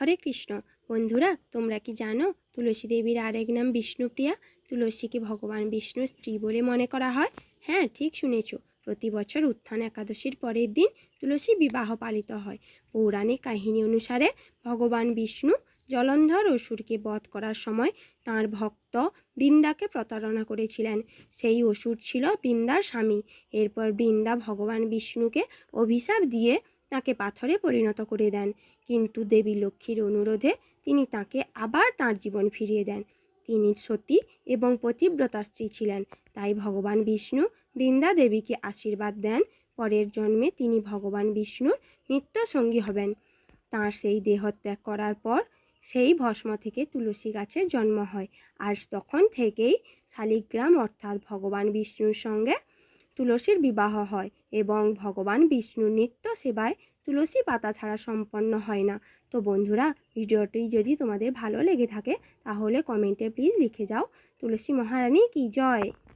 হরে কৃষ্ণ। বন্ধুরা, তোমরা কি জানো তুলসী দেবীর আরেক নাম বিষ্ণুপ্রিয়া? তুলসীকে ভগবান বিষ্ণুর স্ত্রী বলে মনে করা হয়। হ্যাঁ ঠিক শুনেছ। প্রতি বছর উত্থান একাদশীর পরের দিন তুলসী বিবাহ পালিত হয়। পৌরাণিক কাহিনী অনুসারে ভগবান বিষ্ণু জলন্ধর অসুরকে বধ করার সময় তার ভক্ত বৃন্দাকে প্রতারণা করেছিলেন। সেই অসুর ছিল বৃন্দার স্বামী। এরপর বৃন্দা ভগবান বিষ্ণুকে অভিশাপ দিয়ে তাকে পাথরে পরিণত করে দেন। কিন্তু দেবী লক্ষ্মীর অনুরোধে তিনি তাকে আবার তার জীবন ফিরিয়ে দেন। তিনি সতী এবং পতিব্রতা স্ত্রী ছিলেন। তাই ভগবান বিষ্ণু বৃন্দা দেবীকে আশীর্বাদ দেন। পরের জন্মে তিনি ভগবান বিষ্ণুর নিত্য সঙ্গী হবেন। তাঁর সেই দেহত্যাগ করার পর সেই ভস্ম থেকে তুলসী গাছের জন্ম হয়। আর তখন থেকেই শালিগ্রাম অর্থাৎ ভগবান বিষ্ণুর সঙ্গে তুলসীর বিবাহ হয় এবং ভগবান বিষ্ণুর নিত্য সেবায় তুলসী পাতা ছাড়া সম্পন্ন হয় না। তো বন্ধুরা, ভিডিওটি যদি তোমাদের ভালো লেগে থাকে, তাহলে কমেন্টে প্লিজ লিখে যাও। তুলসী মহারানী কি জয়?